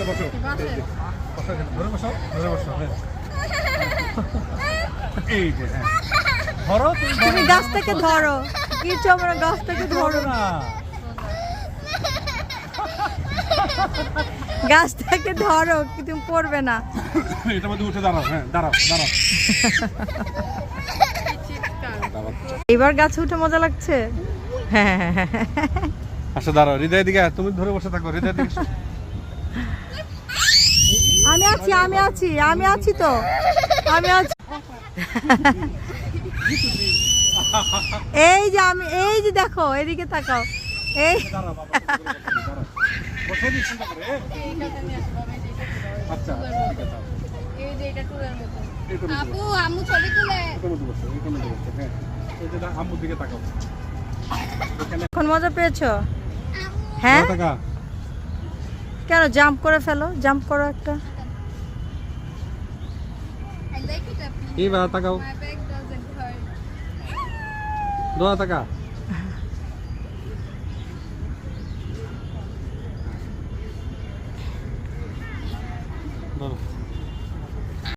এখানে বসো। ধরে বসো ধরে বসো হ্যাঁ। এই যে হ্যাঁ। ধরো তুমি গাছ থেকে ধরো। কিছু আমরা গাছ থেকে ধরো? না। গাছ থেকে ধরো কি তুমি পড়বে না। এটার মধ্যে উঠে দাঁড়াও হ্যাঁ দাঁড়াও দাঁড়াও। এবার গাছে উঠে মজা লাগছে? হ্যাঁ। হ্যাঁ, হ্যাঁ, হ্যাঁ। আচ্ছা দাঁড়াও হৃদয় দিকে তুমি ধরে বসে থাকো হৃদয় দিকে। আছি আমি আছি আমি আছি তো। আমি আছি। এই যে আমি এই যে দেখো এদিকে তাকাও। এই আচ্ছা আপু আম্মু ছবি তুলে। হ্যাঁ আম্মুর দিকে তাকাও এখন মজা পেয়েছ হ্যাঁ কেন জাম্প করে ফেলো জাম্প করো একটা। I like it আপু এই তাকাও My back doesn't hurt দোয়া টাকা ধরো